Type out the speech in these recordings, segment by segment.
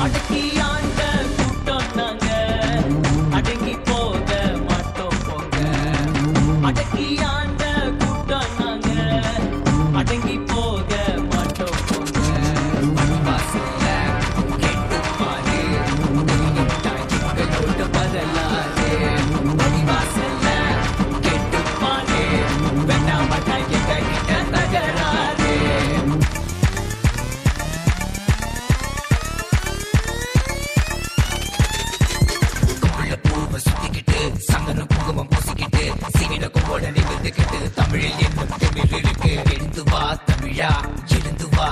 Aquí. பாருடா எழுந்து வா.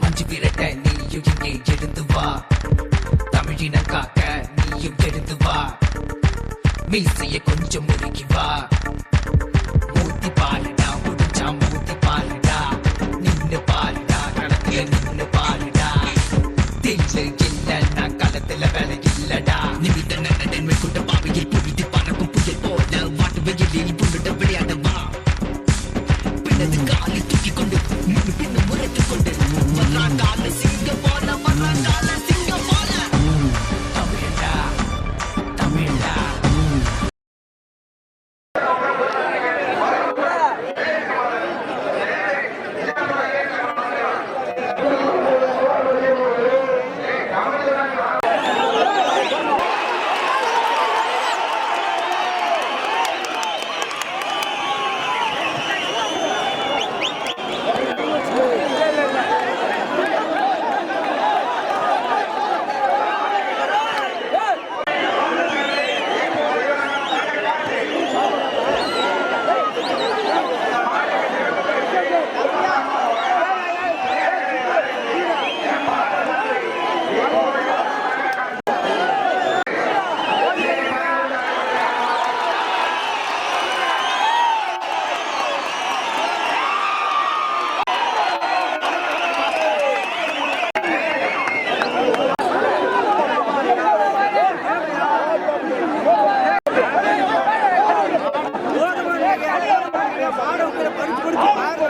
மஞ்சு விரட்ட நீயும் இங்கே எழுந்து வா. தமிழினம் காக்க நீயும் எழுந்து வா. மீசைய கொஞ்சம் முழுகி வா. மூத்தி பாருடா முடிஞ்சா மூத்தி பாருடா நின்னு பாருடா களத்துல நின்னு பாருடா தில்லு இல்ல நான் களத்துல வேலை இல்லடா. நிமித்த நன்மை கூட்ட பாவையில் புவித்து பறக்கும் புயல் போல வாட்டு வெயிலில் புண்ணுட பாடம் படிச்சு படிச்சு